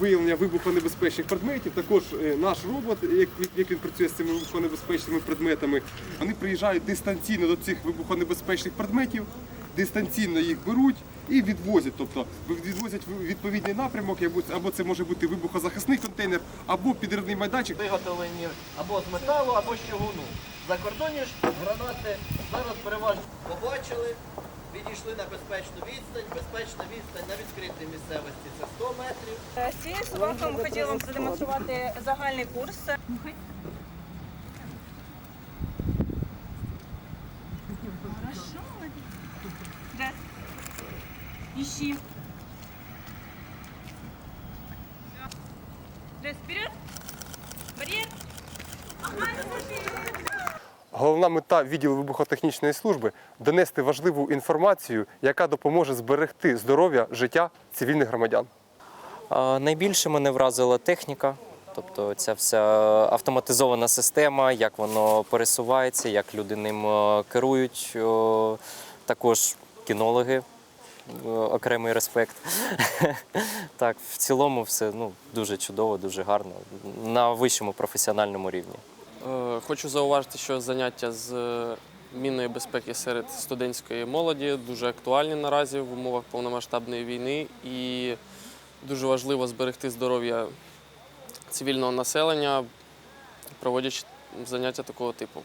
виявлення вибухонебезпечних предметів. Також е, наш робот, як він працює з цими вибухонебезпечними предметами, вони приїжджають дистанційно до цих вибухонебезпечних предметів, дистанційно їх беруть і відвозять. Тобто відвозять в відповідний напрямок, або- або це може бути вибухозахисний контейнер, або підривний майданчик. виготовлені або з металу, або з чугуну. Закордонні ж гранати зараз переважно побачили, відійшли на безпечну відстань. Безпечна відстань на відкритій місцевості це 100 метрів. З цією собакою ми хотіли вам продемонструвати загальний курс. Ищи. Дресс вперед. Барьер. Головна мета відділу вибухотехнічної служби донести важливу інформацію, яка допоможе зберегти здоров'я життя цивільних громадян. Найбільше мене вразила техніка, тобто ця вся автоматизована система, як воно пересувається, як люди ним е, керують. Також кінологи, окремий респект. Так, в цілому все ну, дуже чудово, дуже гарно, на вищому професіональному рівні. Е, Хочу зауважити, що заняття з е, мінної безпеки серед студентської молоді дуже актуальні наразі в умовах повномасштабної війни, і дуже важливо зберегти здоров'я цивільного населення, проводячи заняття такого типу.